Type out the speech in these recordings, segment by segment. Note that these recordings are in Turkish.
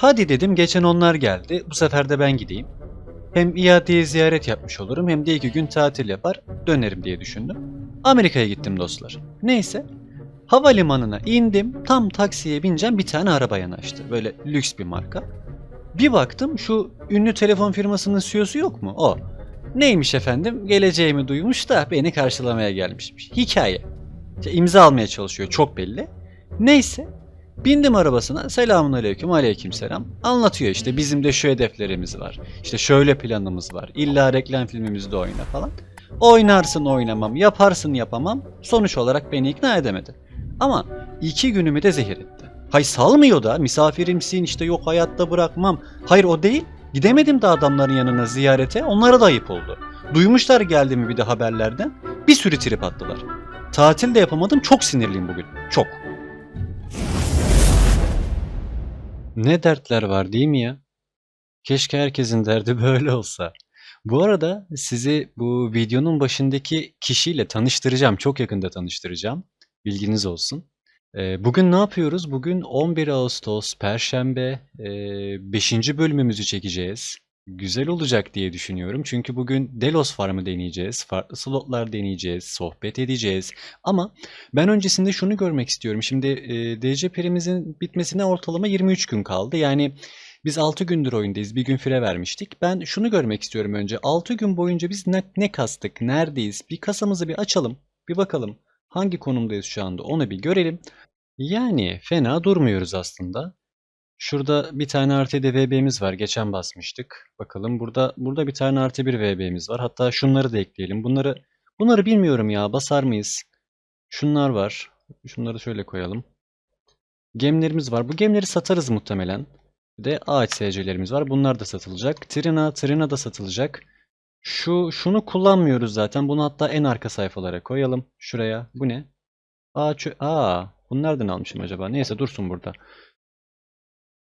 Hadi dedim geçen onlar geldi. Bu sefer de ben gideyim. Hem iadeye ziyaret yapmış olurum hem de iki gün tatil yapar dönerim diye düşündüm. Amerika'ya gittim dostlar. Neyse. Havalimanına indim. Tam taksiye bineceğim bir tane araba yanaştı. Böyle lüks bir marka. Bir baktım şu ünlü telefon firmasının CEO'su yok mu? O. Neymiş efendim? Geleceğimi duymuş da beni karşılamaya gelmişmiş. Hikaye. İşte imza almaya çalışıyor çok belli. Neyse. Bindim arabasına. Selamun aleyküm aleyküm selam. Anlatıyor işte bizim de şu hedeflerimiz var. İşte şöyle planımız var. İlla reklam filmimizde oyna falan. Oynarsın oynamam, yaparsın yapamam. Sonuç olarak beni ikna edemedi. Ama iki günümü de zehir etti. Hay salmıyor da misafirimsin işte yok hayatta bırakmam. Hayır o değil. Gidemedim de adamların yanına ziyarete. Onlara da ayıp oldu. Duymuşlar geldiğimi bir de haberlerden. Bir sürü trip attılar. Tatil de yapamadım. Çok sinirliyim bugün. Çok. Ne dertler var değil mi ya? Keşke herkesin derdi böyle olsa. Bu arada sizi bu videonun başındaki kişiyle tanıştıracağım. Çok yakında tanıştıracağım. Bilginiz olsun. Ee, bugün ne yapıyoruz? Bugün 11 Ağustos Perşembe 5. bölümümüzü çekeceğiz. Güzel olacak diye düşünüyorum. Çünkü bugün Delos Farm'ı deneyeceğiz. Farklı slotlar deneyeceğiz. Sohbet edeceğiz. Ama ben öncesinde şunu görmek istiyorum. Şimdi e, DC perimizin bitmesine ortalama 23 gün kaldı. Yani biz 6 gündür oyundayız. Bir gün fire vermiştik. Ben şunu görmek istiyorum önce. 6 gün boyunca biz ne, ne kastık? Neredeyiz? Bir kasamızı bir açalım. Bir bakalım. Hangi konumdayız şu anda? Onu bir görelim. Yani fena durmuyoruz aslında. Şurada bir tane artı 7 VB'miz var. Geçen basmıştık. Bakalım burada burada bir tane artı 1 VB'miz var. Hatta şunları da ekleyelim. Bunları bunları bilmiyorum ya. Basar mıyız? Şunlar var. Şunları şöyle koyalım. Gemlerimiz var. Bu gemleri satarız muhtemelen. Bir de AHSC'lerimiz var. Bunlar da satılacak. Trina, Trina da satılacak. Şu şunu kullanmıyoruz zaten. Bunu hatta en arka sayfalara koyalım. Şuraya. Bu ne? Aa, Aa bunu nereden almışım acaba? Neyse dursun burada.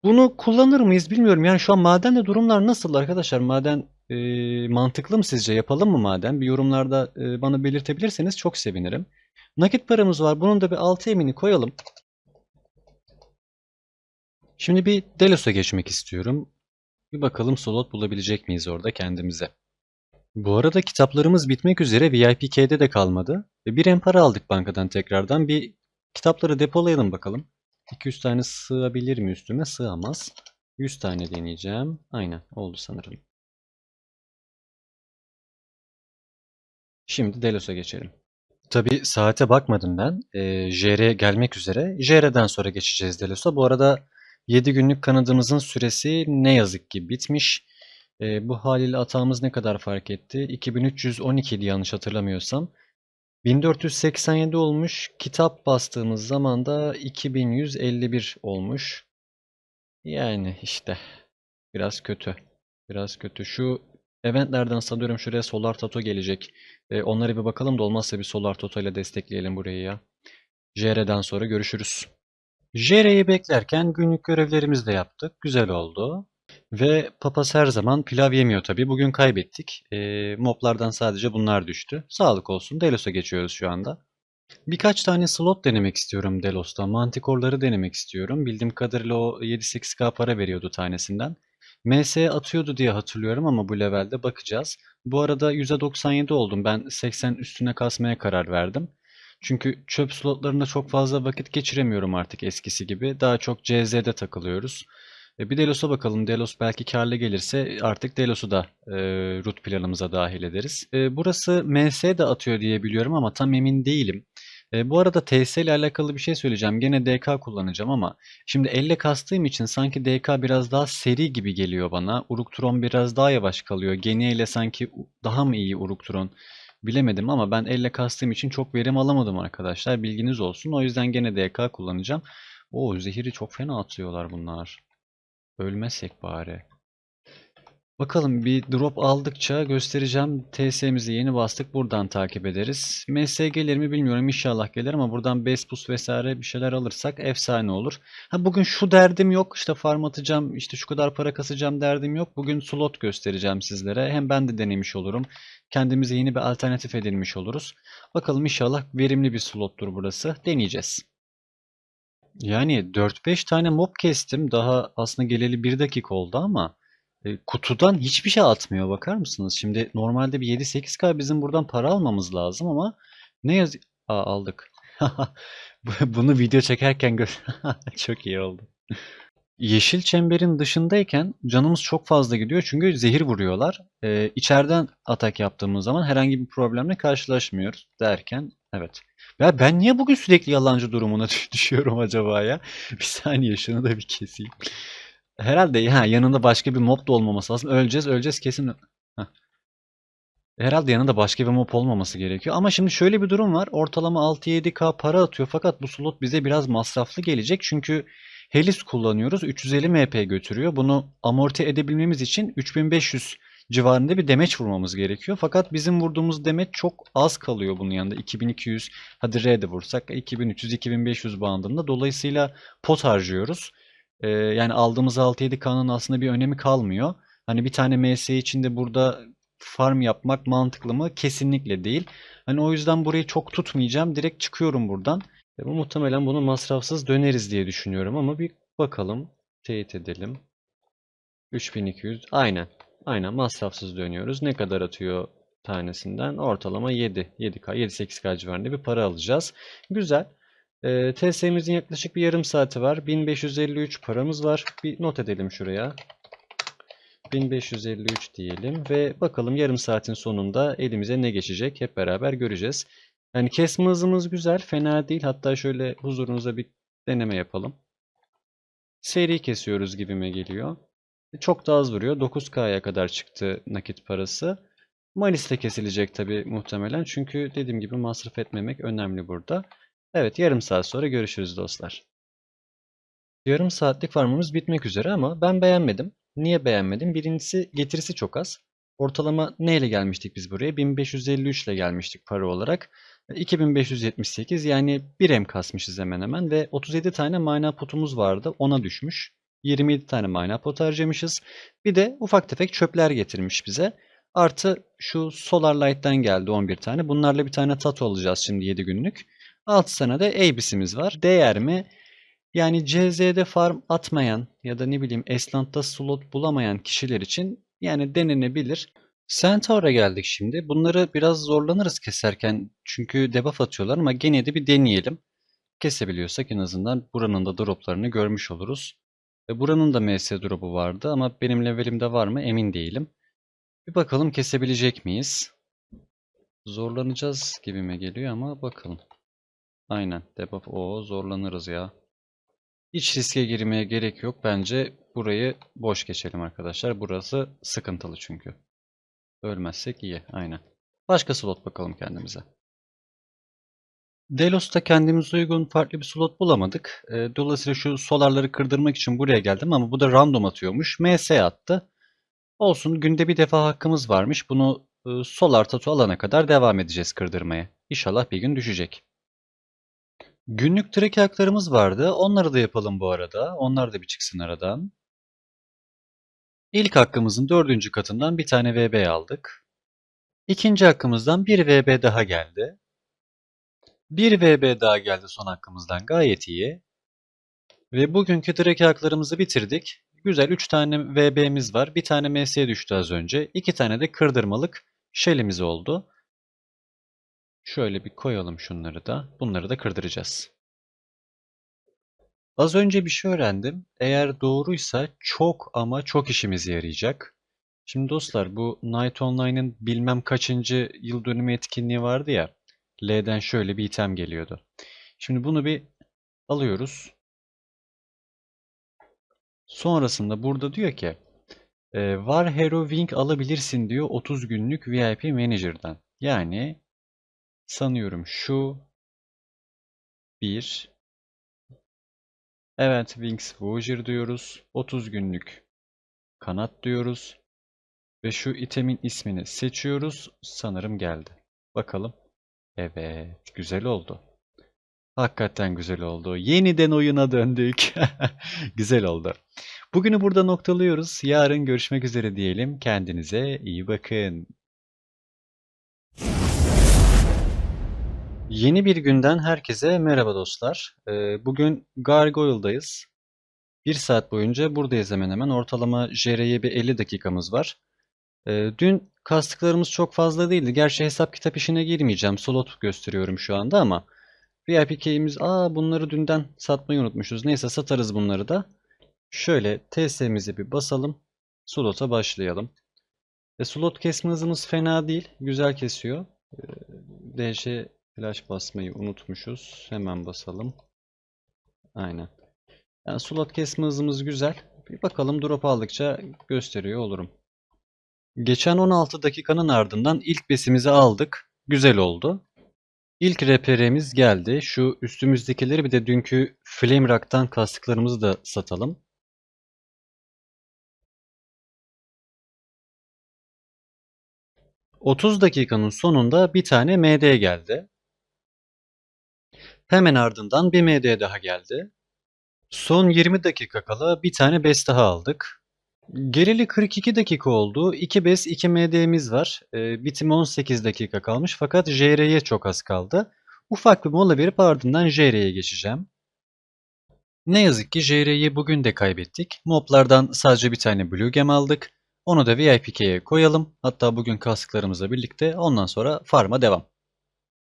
Bunu kullanır mıyız bilmiyorum. Yani şu an madende durumlar nasıl arkadaşlar? Maden e, mantıklı mı sizce? Yapalım mı maden? Bir yorumlarda e, bana belirtebilirseniz çok sevinirim. Nakit paramız var. Bunun da bir 6 emini koyalım. Şimdi bir Delos'a geçmek istiyorum. Bir bakalım slot bulabilecek miyiz orada kendimize. Bu arada kitaplarımız bitmek üzere VIPK'de de kalmadı. Ve bir empara aldık bankadan tekrardan. Bir kitapları depolayalım bakalım. 200 tane sığabilir mi üstüme? Sığamaz. 100 tane deneyeceğim. Aynen oldu sanırım. Şimdi Delos'a geçelim. Tabi saate bakmadım ben. E, JR gelmek üzere. JR'den sonra geçeceğiz Delos'a. Bu arada 7 günlük kanadımızın süresi ne yazık ki bitmiş. E, bu haliyle atağımız ne kadar fark etti? 2312 idi yanlış hatırlamıyorsam. 1487 olmuş. Kitap bastığımız zaman da 2151 olmuş. Yani işte biraz kötü. Biraz kötü. Şu eventlerden sanıyorum şuraya Solar Tato gelecek. E, onlara bir bakalım da olmazsa bir Solar Tato ile destekleyelim burayı ya. JR'den sonra görüşürüz. JR'yi beklerken günlük görevlerimizi de yaptık. Güzel oldu. Ve papaz her zaman pilav yemiyor tabii. Bugün kaybettik. E, moblardan sadece bunlar düştü. Sağlık olsun. Delos'a geçiyoruz şu anda. Birkaç tane slot denemek istiyorum Delos'ta. Manticore'ları denemek istiyorum. Bildiğim kadarıyla o 7-8k para veriyordu tanesinden. MS atıyordu diye hatırlıyorum ama bu levelde bakacağız. Bu arada %97 oldum. Ben 80 üstüne kasmaya karar verdim. Çünkü çöp slotlarında çok fazla vakit geçiremiyorum artık eskisi gibi. Daha çok CZ'de takılıyoruz. E, bir Delos'a bakalım. Delos belki karlı gelirse artık Delos'u da e, root planımıza dahil ederiz. E, burası MS de atıyor diye biliyorum ama tam emin değilim. E, bu arada TS ile alakalı bir şey söyleyeceğim. Gene DK kullanacağım ama şimdi elle kastığım için sanki DK biraz daha seri gibi geliyor bana. Uruktron biraz daha yavaş kalıyor. Genie ile sanki daha mı iyi Uruktron bilemedim ama ben elle kastığım için çok verim alamadım arkadaşlar. Bilginiz olsun. O yüzden gene DK kullanacağım. O zehiri çok fena atıyorlar bunlar. Ölmezsek bari. Bakalım bir drop aldıkça göstereceğim. TS'mizi yeni bastık. Buradan takip ederiz. MS gelir mi bilmiyorum. İnşallah gelir ama buradan Bespus vesaire bir şeyler alırsak efsane olur. Ha bugün şu derdim yok. İşte farm atacağım. işte şu kadar para kasacağım derdim yok. Bugün slot göstereceğim sizlere. Hem ben de denemiş olurum. Kendimize yeni bir alternatif edinmiş oluruz. Bakalım inşallah verimli bir slottur burası. Deneyeceğiz. Yani 4-5 tane mob kestim. Daha aslında geleli 1 dakika oldu ama e, kutudan hiçbir şey atmıyor bakar mısınız? Şimdi normalde bir 7-8k bizim buradan para almamız lazım ama ne yaz... Aa, aldık. Bu- Bunu video çekerken gör... Çok iyi oldu. Yeşil çemberin dışındayken canımız çok fazla gidiyor çünkü zehir vuruyorlar. Ee, içeriden atak yaptığımız zaman herhangi bir problemle karşılaşmıyoruz derken evet. Ya ben niye bugün sürekli yalancı durumuna düş- düşüyorum acaba ya? Bir saniye şunu da bir keseyim. Herhalde ha, yanında başka bir mob da olmaması lazım. Öleceğiz öleceğiz kesin. Heh. Herhalde yanında başka bir mob olmaması gerekiyor. Ama şimdi şöyle bir durum var. Ortalama 6-7k para atıyor fakat bu slot bize biraz masraflı gelecek. Çünkü Helis kullanıyoruz. 350 MP götürüyor. Bunu amorti edebilmemiz için 3500 civarında bir demeç vurmamız gerekiyor. Fakat bizim vurduğumuz demeç çok az kalıyor bunun yanında. 2200 hadi R de vursak 2300-2500 bandında. Dolayısıyla pot harcıyoruz. Ee, yani aldığımız 6-7K'nın aslında bir önemi kalmıyor. Hani bir tane MS için de burada farm yapmak mantıklı mı? Kesinlikle değil. Hani o yüzden burayı çok tutmayacağım. Direkt çıkıyorum buradan. E, bu muhtemelen bunu masrafsız döneriz diye düşünüyorum ama bir bakalım. Teyit edelim. 3200. Aynen. Aynen masrafsız dönüyoruz. Ne kadar atıyor tanesinden? Ortalama 7. 7K, 7-8K civarında bir para alacağız. Güzel. E, TS'mizin yaklaşık bir yarım saati var. 1553 paramız var. Bir not edelim şuraya. 1553 diyelim ve bakalım yarım saatin sonunda elimize ne geçecek hep beraber göreceğiz. Yani kesme hızımız güzel, fena değil. Hatta şöyle huzurunuza bir deneme yapalım. Seri kesiyoruz gibime geliyor. Çok da az vuruyor. 9K'ya kadar çıktı nakit parası. Malis'te kesilecek tabi muhtemelen. Çünkü dediğim gibi masraf etmemek önemli burada. Evet yarım saat sonra görüşürüz dostlar. Yarım saatlik farmımız bitmek üzere ama ben beğenmedim. Niye beğenmedim? Birincisi getirisi çok az. Ortalama neyle gelmiştik biz buraya? 1553 ile gelmiştik para olarak. 2578 yani 1 M kasmışız hemen hemen ve 37 tane mana potumuz vardı. Ona düşmüş. 27 tane mana pot harcamışız. Bir de ufak tefek çöpler getirmiş bize. Artı şu Solar Light'tan geldi 11 tane. Bunlarla bir tane tato alacağız şimdi 7 günlük. 6 tane de Abyss'imiz var. Değer mi? Yani CZ'de farm atmayan ya da ne bileyim Esland'da slot bulamayan kişiler için yani denenebilir. Centaur'a geldik şimdi. Bunları biraz zorlanırız keserken çünkü debuff atıyorlar ama gene de bir deneyelim. Kesebiliyorsak en azından buranın da droplarını görmüş oluruz. Ve buranın da MS drop'u vardı ama benim levelimde var mı emin değilim. Bir bakalım kesebilecek miyiz? Zorlanacağız gibime geliyor ama bakalım. Aynen debuff o zorlanırız ya. Hiç riske girmeye gerek yok. Bence burayı boş geçelim arkadaşlar. Burası sıkıntılı çünkü. Ölmezsek iyi. Aynen. Başka slot bakalım kendimize. Delos'ta kendimize uygun farklı bir slot bulamadık. E, dolayısıyla şu solarları kırdırmak için buraya geldim ama bu da random atıyormuş. MS attı. Olsun günde bir defa hakkımız varmış. Bunu e, solar tatu alana kadar devam edeceğiz kırdırmaya. İnşallah bir gün düşecek. Günlük trek haklarımız vardı. Onları da yapalım bu arada. Onlar da bir çıksın aradan. İlk hakkımızın dördüncü katından bir tane VB aldık. İkinci hakkımızdan bir VB daha geldi. Bir VB daha geldi son hakkımızdan gayet iyi. Ve bugünkü trek haklarımızı bitirdik. Güzel 3 tane VB'miz var. Bir tane MS'ye düştü az önce. 2 tane de kırdırmalık shell'imiz oldu. Şöyle bir koyalım şunları da. Bunları da kırdıracağız. Az önce bir şey öğrendim. Eğer doğruysa çok ama çok işimize yarayacak. Şimdi dostlar bu Night Online'ın bilmem kaçıncı yıl dönümü etkinliği vardı ya. L'den şöyle bir item geliyordu. Şimdi bunu bir alıyoruz. Sonrasında burada diyor ki Var Hero Wing alabilirsin diyor 30 günlük VIP Manager'dan. Yani sanıyorum şu bir Evet Wings Voyager diyoruz. 30 günlük kanat diyoruz. Ve şu itemin ismini seçiyoruz. Sanırım geldi. Bakalım. Evet güzel oldu. Hakikaten güzel oldu. Yeniden oyuna döndük. güzel oldu. Bugünü burada noktalıyoruz. Yarın görüşmek üzere diyelim. Kendinize iyi bakın. Yeni bir günden herkese merhaba dostlar. Ee, bugün Gargoyle'dayız. Bir saat boyunca buradayız hemen hemen. Ortalama JR'ye bir 50 dakikamız var. Ee, dün kastıklarımız çok fazla değildi. Gerçi hesap kitap işine girmeyeceğim. Slot gösteriyorum şu anda ama VIP key'imiz... Aa bunları dünden satmayı unutmuşuz. Neyse satarız bunları da. Şöyle TS'mizi bir basalım. Slot'a başlayalım. E, slot kesme hızımız fena değil. Güzel kesiyor. Ee, DC Flash basmayı unutmuşuz. Hemen basalım. Aynen. Yani slot kesme hızımız güzel. Bir bakalım drop aldıkça gösteriyor olurum. Geçen 16 dakikanın ardından ilk besimizi aldık. Güzel oldu. İlk reperemiz geldi. Şu üstümüzdekileri bir de dünkü Flame Rock'tan kastıklarımızı da satalım. ...30 dakikanın sonunda bir tane MD geldi. Hemen ardından bir MD daha geldi. Son 20 dakika kala bir tane bes daha aldık. Geleli 42 dakika oldu. 2 bes 2 MD'miz var. E, bitime 18 dakika kalmış fakat JR'ye çok az kaldı. Ufak bir mola verip ardından JR'ye geçeceğim. Ne yazık ki JR'yi bugün de kaybettik. Moblardan sadece bir tane Blue Gem aldık. Onu da VIPK'ye koyalım. Hatta bugün kasklarımızla birlikte ondan sonra farm'a devam.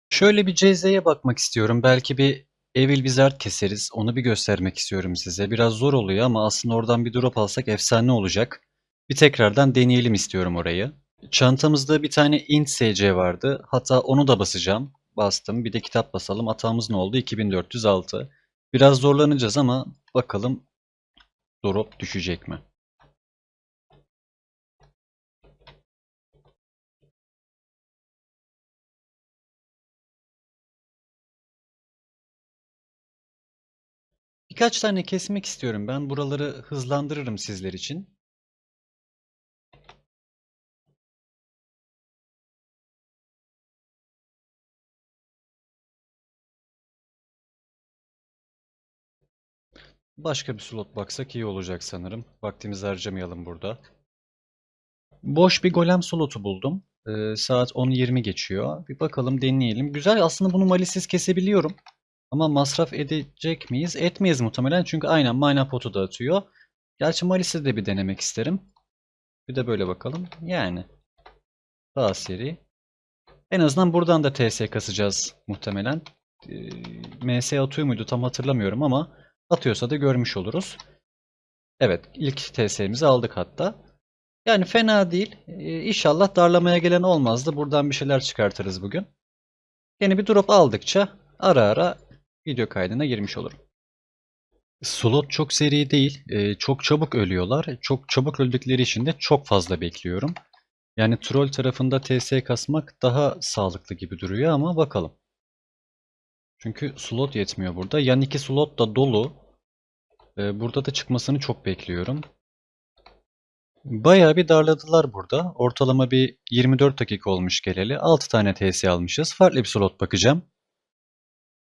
Şöyle bir CZ'ye bakmak istiyorum. Belki bir Evil Wizard keseriz. Onu bir göstermek istiyorum size. Biraz zor oluyor ama aslında oradan bir drop alsak efsane olacak. Bir tekrardan deneyelim istiyorum orayı. Çantamızda bir tane int SC vardı. Hatta onu da basacağım. Bastım. Bir de kitap basalım. Hatamız ne oldu? 2406. Biraz zorlanacağız ama bakalım drop düşecek mi? Birkaç tane kesmek istiyorum ben. Buraları hızlandırırım sizler için. Başka bir slot baksak iyi olacak sanırım. Vaktimizi harcamayalım burada. Boş bir golem slotu buldum. Ee, saat 10.20 geçiyor. Bir bakalım deneyelim. Güzel aslında bunu malisiz kesebiliyorum. Ama masraf edecek miyiz? Etmeyiz muhtemelen çünkü aynen mana potu da atıyor. Gerçi Malis'i de bir denemek isterim. Bir de böyle bakalım. Yani. Daha seri. En azından buradan da TS kasacağız muhtemelen. Ee, MS atıyor muydu tam hatırlamıyorum ama atıyorsa da görmüş oluruz. Evet ilk TS'mizi aldık hatta. Yani fena değil. Ee, inşallah darlamaya gelen olmazdı. Buradan bir şeyler çıkartırız bugün. Yeni bir drop aldıkça ara ara video kaydına girmiş olurum. Slot çok seri değil. Ee, çok çabuk ölüyorlar. Çok çabuk öldükleri için de çok fazla bekliyorum. Yani troll tarafında TS kasmak daha sağlıklı gibi duruyor ama bakalım. Çünkü slot yetmiyor burada. Yan iki slot da dolu. Ee, burada da çıkmasını çok bekliyorum. Bayağı bir darladılar burada. Ortalama bir 24 dakika olmuş geleli. 6 tane TS almışız. Farklı bir slot bakacağım.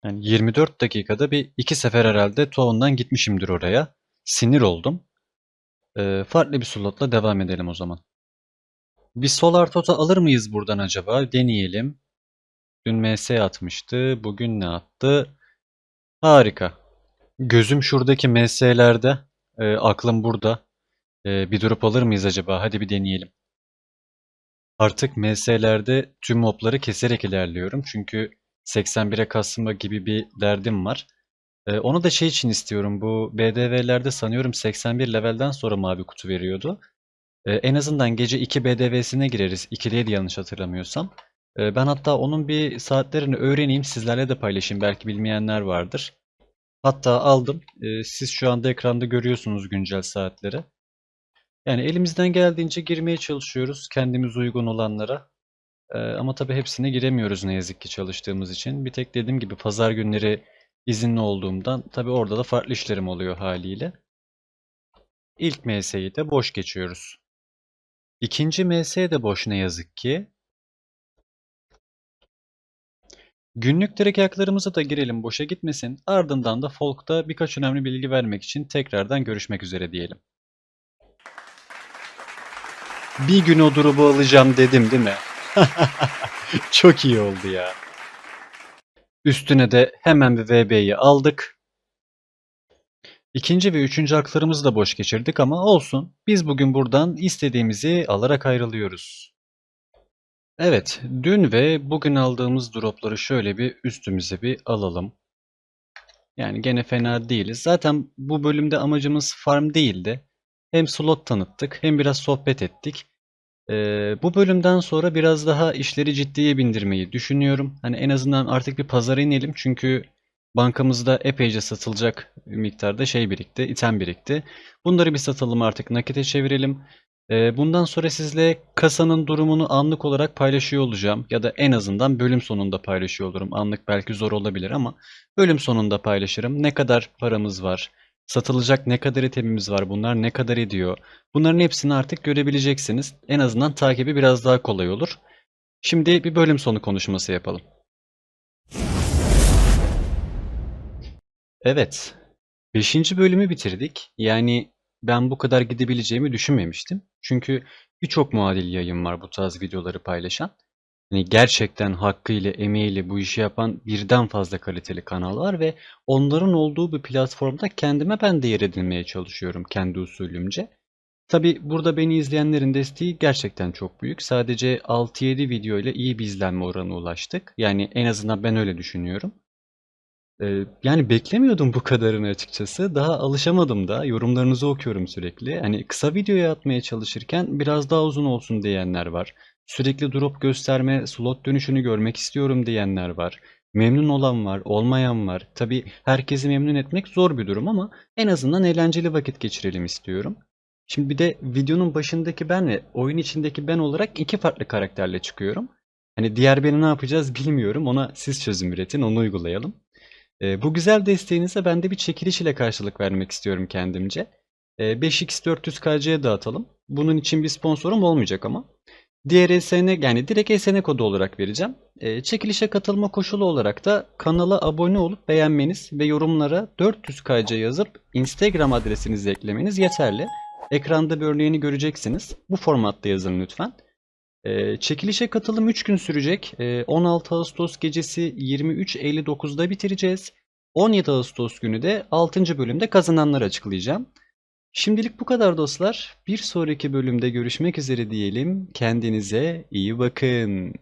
Yani 24 dakikada bir iki sefer herhalde Town'dan gitmişimdir oraya. Sinir oldum. Ee, farklı bir slotla devam edelim o zaman. Bir Solar Toto alır mıyız buradan acaba? Deneyelim. Dün MS atmıştı. Bugün ne attı? Harika. Gözüm şuradaki MS'lerde. E, aklım burada. E, bir durup alır mıyız acaba? Hadi bir deneyelim. Artık MS'lerde tüm mobları keserek ilerliyorum. Çünkü 81'e kasma gibi bir derdim var. Ee, onu da şey için istiyorum. Bu BDV'lerde sanıyorum 81 levelden sonra mavi kutu veriyordu. Ee, en azından gece 2 BDV'sine gireriz. İkiliydi yanlış hatırlamıyorsam. Ee, ben hatta onun bir saatlerini öğreneyim. Sizlerle de paylaşayım. Belki bilmeyenler vardır. Hatta aldım. Ee, siz şu anda ekranda görüyorsunuz güncel saatleri. Yani elimizden geldiğince girmeye çalışıyoruz. Kendimiz uygun olanlara. Ama tabii hepsine giremiyoruz ne yazık ki çalıştığımız için. Bir tek dediğim gibi pazar günleri izinli olduğumdan tabii orada da farklı işlerim oluyor haliyle. İlk MS'yi de boş geçiyoruz. İkinci MS de boş ne yazık ki. Günlük direkt haklarımıza da girelim boşa gitmesin. Ardından da Folk'ta birkaç önemli bilgi vermek için tekrardan görüşmek üzere diyelim. Bir gün o drop'u alacağım dedim değil mi? Çok iyi oldu ya. Üstüne de hemen bir VB'yi aldık. İkinci ve üçüncü haklarımızı da boş geçirdik ama olsun. Biz bugün buradan istediğimizi alarak ayrılıyoruz. Evet, dün ve bugün aldığımız dropları şöyle bir üstümüze bir alalım. Yani gene fena değiliz. Zaten bu bölümde amacımız farm değildi. Hem slot tanıttık hem biraz sohbet ettik. Bu bölümden sonra biraz daha işleri ciddiye bindirmeyi düşünüyorum. Hani en azından artık bir pazara inelim çünkü bankamızda epeyce satılacak miktarda şey birikti, item birikti. Bunları bir satalım artık nakite çevirelim. Bundan sonra sizle kasanın durumunu anlık olarak paylaşıyor olacağım. Ya da en azından bölüm sonunda paylaşıyor olurum. Anlık belki zor olabilir ama bölüm sonunda paylaşırım. Ne kadar paramız var, satılacak ne kadar itemimiz var, bunlar ne kadar ediyor. Bunların hepsini artık görebileceksiniz. En azından takibi biraz daha kolay olur. Şimdi bir bölüm sonu konuşması yapalım. Evet. 5. bölümü bitirdik. Yani ben bu kadar gidebileceğimi düşünmemiştim. Çünkü birçok muadil yayın var bu tarz videoları paylaşan. Hani gerçekten hakkıyla, emeğiyle bu işi yapan birden fazla kaliteli kanal var ve onların olduğu bir platformda kendime ben de yer edinmeye çalışıyorum kendi usulümce. Tabi burada beni izleyenlerin desteği gerçekten çok büyük. Sadece 6-7 video ile iyi bir izlenme oranına ulaştık. Yani en azından ben öyle düşünüyorum. Yani beklemiyordum bu kadarını açıkçası. Daha alışamadım da. Yorumlarınızı okuyorum sürekli. Hani kısa videoya atmaya çalışırken biraz daha uzun olsun diyenler var. Sürekli drop gösterme, slot dönüşünü görmek istiyorum diyenler var. Memnun olan var, olmayan var. Tabi herkesi memnun etmek zor bir durum ama en azından eğlenceli vakit geçirelim istiyorum. Şimdi bir de videonun başındaki ben ve oyun içindeki ben olarak iki farklı karakterle çıkıyorum. Hani diğer beni ne yapacağız bilmiyorum. Ona siz çözüm üretin, onu uygulayalım. Ee, bu güzel desteğinize ben de bir çekiliş ile karşılık vermek istiyorum kendimce. Ee, 5x400kc'ye dağıtalım. Bunun için bir sponsorum olmayacak ama. Diğer SN yani direkt SN kodu olarak vereceğim. Ee, çekilişe katılma koşulu olarak da kanala abone olup beğenmeniz ve yorumlara 400kc yazıp Instagram adresinizi eklemeniz yeterli. Ekranda bir örneğini göreceksiniz. Bu formatta yazın lütfen. Ee, çekilişe katılım 3 gün sürecek. Ee, 16 Ağustos gecesi 23.59'da bitireceğiz. 17 Ağustos günü de 6. bölümde kazananları açıklayacağım. Şimdilik bu kadar dostlar. Bir sonraki bölümde görüşmek üzere diyelim. Kendinize iyi bakın.